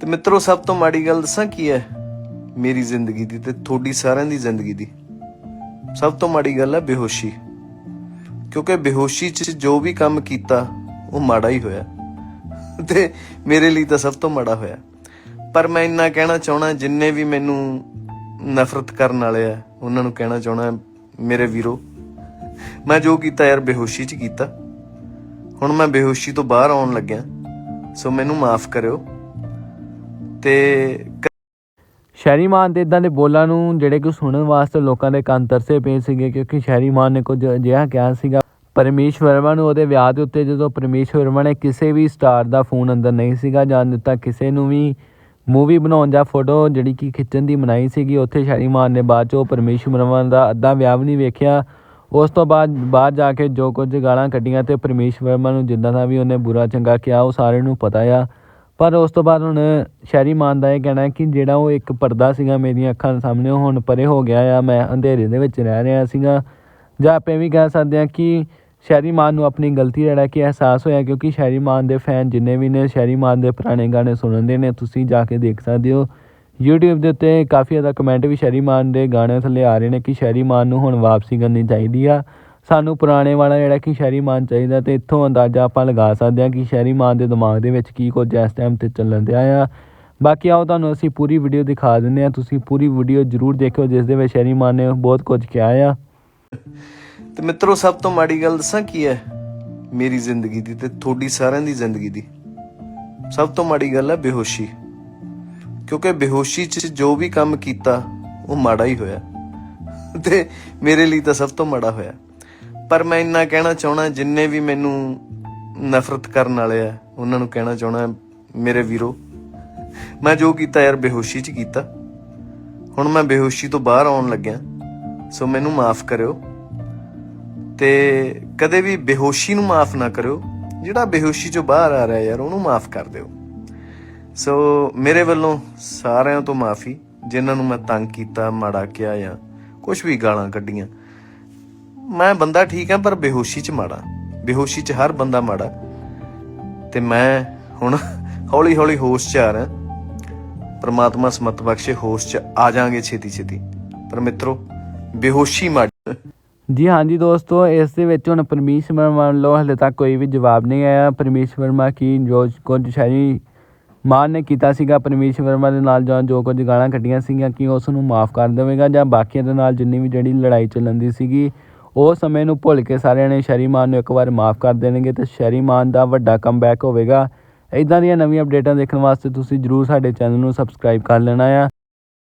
ਤੇ ਮਿੱਤਰੋ, ਸਭ ਤੋਂ ਮਾੜੀ ਗੱਲ ਦੱਸਾਂ ਕੀ ਹੈ? ਮੇਰੀ ਜ਼ਿੰਦਗੀ ਦੀ ਤੇ ਤੁਹਾਡੀ ਸਾਰਿਆਂ ਦੀ ਜ਼ਿੰਦਗੀ ਦੀ ਸਭ ਤੋਂ ਮਾੜੀ ਗੱਲ ਹੈ ਬੇਹੋਸ਼ੀ। ਕਿਉਂਕਿ ਬੇਹੋਸ਼ੀ 'ਚ ਜੋ ਵੀ ਕੰਮ ਕੀਤਾ, ਉਹ ਮਾੜਾ ਹੀ ਹੋਇਆ। ਤੇ ਮੇਰੇ ਲਈ ਤਾਂ ਸਭ ਤੋਂ ਮਾੜਾ ਹੋਇਆ। ਪਰ ਮੈਂ ਇੰਨਾ ਕਹਿਣਾ ਚਾਹਣਾ ਜਿੰਨੇ ਵੀ ਮੈਨੂੰ ਨਫ਼ਰਤ ਕਰਨ ਵਾਲੇ ਆ, ਉਹਨਾਂ ਨੂੰ ਕਹਿਣਾ ਚਾਹਣਾ ਮੇਰੇ ਵੀਰੋ, ਮੈਂ ਜੋ ਕੀਤਾ ਯਾਰ ਬੇਹੋਸ਼ੀ 'ਚ ਕੀਤਾ। ਹੁਣ ਮੈਂ ਬੇਹੋਸ਼ੀ ਤੋਂ ਬਾਹਰ ਆਉਣ ਲੱਗਿਆ। ਸੋ ਮੈਨੂੰ ਮਾਫ ਕਰਿਓ। ਤੇ ਸ਼ਹਿਰੀ ਮਾਨ ਦੇ ਇਦਾਂ ਦੇ ਬੋਲਾਂ ਨੂੰ ਜਿਹੜੇ ਕਿ ਸੁਣਨ ਵਾਸਤੇ ਲੋਕਾਂ ਦੇ ਕੰਨ ਤਰਸੇ ਪਏ ਸੀਗੇ, ਕਿਉਂਕਿ ਸ਼ਹਿਰੀ ਮਾਨ ਨੇ ਕੁਝ ਅਜਿਹਾ ਕਿਹਾ ਸੀਗਾ। ਪਰਮੇਸ਼ ਵਰਮਾ ਨੂੰ ਉਹਦੇ ਵਿਆਹ ਦੇ ਉੱਤੇ ਜਦੋਂ ਪਰਮੇਸ਼ ਵਰਮਾ ਨੇ ਕਿਸੇ ਵੀ ਸਟਾਰ ਦਾ ਫੋਨ ਅੰਦਰ ਨਹੀਂ ਸੀਗਾ ਜਾਣ ਦਿੱਤਾ, ਕਿਸੇ ਨੂੰ ਵੀ ਮੂਵੀ ਬਣਾਉਣ ਜਾਂ ਫੋਟੋ ਜਿਹੜੀ ਕਿ ਖਿੱਚਣ ਦੀ ਮਨਾਈ ਸੀਗੀ, ਉੱਥੇ ਸ਼ਹਿਰੀ ਮਾਨ ਨੇ ਬਾਅਦ ਚੋਂ ਪਰਮੇਸ਼ ਵਰਮਾ ਦਾ ਅੱਧਾ ਵਿਆਹ ਵੀ ਨਹੀਂ ਵੇਖਿਆ। ਉਸ ਤੋਂ ਬਾਅਦ ਬਾਹਰ ਜਾ ਕੇ ਜੋ ਕੁਝ ਗਾਲਾਂ ਕੱਢੀਆਂ ਅਤੇ ਪਰਮੇਸ਼ ਵਰਮਾ ਨੂੰ ਜਿੱਦਾਂ ਦਾ ਵੀ ਉਹਨੇ ਬੁਰਾ ਚੰਗਾ ਕਿਹਾ, ਉਹ ਸਾਰਿਆਂ ਨੂੰ ਪਤਾ ਆ। ਪਰ ਉਸ ਤੋਂ ਬਾਅਦ ਹੁਣ ਸ਼ਹਿਰੀ ਮਾਨ ਦਾ ਇਹ ਕਹਿਣਾ ਕਿ ਜਿਹੜਾ ਉਹ ਇੱਕ ਪਰਦਾ ਸੀਗਾ ਮੇਰੀਆਂ ਅੱਖਾਂ ਸਾਹਮਣੇ, ਉਹ ਹੁਣ ਪਰੇ ਹੋ ਗਿਆ ਆ, ਮੈਂ ਅੰਧੇਰੇ ਦੇ ਵਿੱਚ ਰਹਿ ਰਿਹਾ ਸੀਗਾ। ਜਾਂ ਆਪੇ ਵੀ ਕਹਿ ਸਕਦੇ ਹਾਂ ਕਿ ਸ਼ਹਿਰੀ ਮਾਨ ਨੂੰ ਆਪਣੀ ਗਲਤੀ ਦਾ ਜਿਹੜਾ ਕਿ ਅਹਿਸਾਸ ਹੋਇਆ, ਕਿਉਂਕਿ ਸ਼ਹਿਰੀ ਮਾਨ ਦੇ ਫੈਨ ਜਿੰਨੇ ਵੀ ਨੇ, ਸ਼ਹਿਰੀ ਮਾਨ ਦੇ ਪੁਰਾਣੇ ਗਾਣੇ ਸੁਣਨ ਦੇ ਨੇ, ਤੁਸੀਂ ਜਾ ਕੇ ਦੇਖ ਸਕਦੇ ਹੋ। ਯੂਟਿਊਬ ਦੇ ਉੱਤੇ ਕਾਫੀ ਜ਼ਿਆਦਾ ਕਮੈਂਟ ਵੀ ਸ਼ਹਿਰੀ ਮਾਨ ਦੇ ਗਾਣੇ ਥੱਲੇ ਆ ਰਹੇ ਨੇ ਕਿ ਸ਼ਹਿਰੀ ਮਾਨ ਨੂੰ ਹੁਣ ਵਾਪਸੀ ਕਰਨੀ ਚਾਹੀਦੀ ਆ। ਸਾਨੂੰ ਪੁਰਾਣੇ ਵਾਲਾ ਜਿਹੜਾ ਕਿ ਸ਼ਹਿਰੀ ਮਾਨ ਚਾਹੀਦਾ ਤੇ ਇੱਥੋਂ ਅੰਦਾਜ਼ਾ ਆਪਾਂ ਲਗਾ ਸਕਦੇ ਹਾਂ ਕਿ ਸ਼ਹਿਰੀ ਮਾਨ ਦੇ ਦਿਮਾਗ ਦੇ ਵਿੱਚ ਕੀ ਕੁਝ ਇਸ ਟਾਈਮ ਤੇ ਚੱਲਣ ਦਿਆ ਆ। ਬਾਕੀ ਆਓ ਤੁਹਾਨੂੰ ਅਸੀਂ ਪੂਰੀ ਵੀਡੀਓ ਦਿਖਾ ਦਿੰਦੇ ਹਾਂ। ਤੁਸੀਂ ਪੂਰੀ ਵੀਡੀਓ ਜ਼ਰੂਰ ਦੇਖਿਓ ਜਿਸ ਦੇ ਵਿੱਚ ਸ਼ਹਿਰੀ ਮਾਨ ਨੇ ਬਹੁਤ ਕੁਝ ਕਿਹਾ ਆ। ਤੇ ਮਿੱਤਰੋ, ਸਭ ਤੋਂ ਮਾੜੀ ਗੱਲ ਦੱਸਾਂ ਕੀ ਹੈ? ਮੇਰੀ ਜ਼ਿੰਦਗੀ ਦੀ ਤੇ ਤੁਹਾਡੀ ਸਾਰਿਆਂ ਦੀ ਜ਼ਿੰਦਗੀ ਦੀ। ਸਭ ਤੋਂ ਮਾੜੀ ਗੱਲ ਹੈ ਬੇਹੋਸ਼ੀ। ਕਿਉਂਕਿ ਬੇਹੋਸ਼ੀ 'ਚ ਜੋ ਵੀ ਕੰਮ ਕੀਤਾ, ਉਹ ਮਾੜਾ ਹੀ ਹੋਇਆ। ਤੇ ਮੇਰੇ ਲਈ ਤਾਂ ਸਭ ਤੋਂ ਮਾੜਾ ਹੋਇਆ। ਪਰ ਮੈਂ ਇੰਨਾ ਕਹਿਣਾ ਚਾਹਣਾ ਜਿੰਨੇ ਵੀ ਮੈਨੂੰ ਨਫ਼ਰਤ ਕਰਨ ਵਾਲੇ ਆ, ਉਹਨਾਂ ਨੂੰ ਕਹਿਣਾ ਚਾਹਣਾ ਮੇਰੇ ਵੀਰੋ, ਮੈਂ ਜੋ ਕੀਤਾ ਯਾਰ, ਬੇਹੋਸ਼ੀ 'ਚ ਕੀਤਾ। ਹੁਣ ਮੈਂ ਬੇਹੋਸ਼ੀ ਤੋਂ ਬਾਹਰ ਆਉਣ ਲੱਗਿਆ, ਸੋ ਮੈਨੂੰ ਮਾਫ ਕਰਿਓ। ਤੇ ਕਦੇ ਵੀ ਬੇਹੋਸ਼ੀ ਨੂੰ ਮਾਫ ਨਾ ਕਰਿਓ। ਜਿਹੜਾ ਬੇਹੋਸ਼ੀ ਚੋਂ ਬਾਹਰ ਆ ਰਿਹਾ ਯਾਰ, ਉਹਨੂੰ ਮਾਫ ਕਰ ਦਿਓ। ਸੋ ਮੇਰੇ ਵੱਲੋਂ ਸਾਰਿਆਂ ਤੋਂ ਮਾਫੀ, ਜਿਨ੍ਹਾਂ ਨੂੰ ਮੈਂ ਤੰਗ ਕੀਤਾ, ਮਾੜਾ ਕਿਹਾ ਜਾਂ ਕੁਝ ਵੀ ਗਾਲਾਂ ਕੱਢੀਆਂ। ਮੈਂ ਬੰਦਾ ਠੀਕ ਹਾਂ, ਪਰ ਬੇਹੋਸ਼ੀ ਚ ਮਾੜਾ। ਬੇਹੋਸ਼ੀ ਚ ਹਰ ਬੰਦਾ ਮਾੜਾ। ਤੇ ਮੈਂ ਹੁਣ ਹੌਲੀ ਹੌਲੀ ਹੋਸ਼ ਚ ਆ ਰਿਹਾ। ਪ੍ਰਮਾਤਮਾ ਸਮਤ ਬਖਸ਼ੇ, ਹੋਸ਼ ਚ ਆ ਜਾਾਂਗੇ ਛੇਤੀ ਛੇਤੀ ਪਰ ਮਿੱਤਰੋ, ਬੇਹੋਸ਼ੀ ਮਾੜੀ। ਜੀ ਹਾਂਜੀ ਦੋਸਤੋ, ਇਸ ਦੇ ਵਿੱਚ ਹੁਣ ਪਰਮੇਸ਼ ਵਰਮਾ ਵੱਲੋਂ ਹਲੇ ਤੱਕ ਕੋਈ ਵੀ ਜਵਾਬ ਨਹੀਂ ਆਇਆ। ਪਰਮੇਸ਼ ਵਰਮਾ ਕੀ ਜੋ ਕੁਝ ਸ਼ਾਇਰੀ ਮਾਨ ਨੇ ਕੀਤਾ ਸੀਗਾ ਪਰਮੇਸ਼ ਵਰਮਾ ਦੇ ਨਾਲ ਜਾਂ ਜੋ ਕੁਝ ਗਾਲਾਂ ਕੱਢੀਆਂ ਸੀਗੀਆਂ, ਕਿ ਉਸ ਨੂੰ ਮਾਫ ਕਰ ਦੇਵੇਗਾ ਜਾਂ ਬਾਕੀਆਂ ਦੇ ਨਾਲ ਜਿੰਨੀ ਵੀ ਜਿਹੜੀ ਲੜਾਈ ਚੱਲਣ ਦੀ ਸੀਗੀ, ਉਹ ਸਮੇਂ ਨੂੰ ਭੁੱਲ ਕੇ ਸਾਰਿਆਂ ਨੇ ਸ਼ੈਰੀ ਮਾਨ ਨੂੰ ਇੱਕ ਵਾਰ ਮਾਫ ਕਰ ਦੇਣਗੇ ਤੇ ਸ਼ੈਰੀ ਮਾਨ ਦਾ ਵੱਡਾ ਕਮਬੈਕ ਹੋਵੇਗਾ। ਇਦਾਂ ਦੀਆਂ ਨਵੀਆਂ ਅਪਡੇਟਾਂ ਦੇਖਣ ਵਾਸਤੇ ਤੁਸੀਂ ਜਰੂਰ ਸਾਡੇ ਚੈਨਲ ਨੂੰ ਸਬਸਕ੍ਰਾਈਬ ਕਰ ਲੈਣਾ ਆ।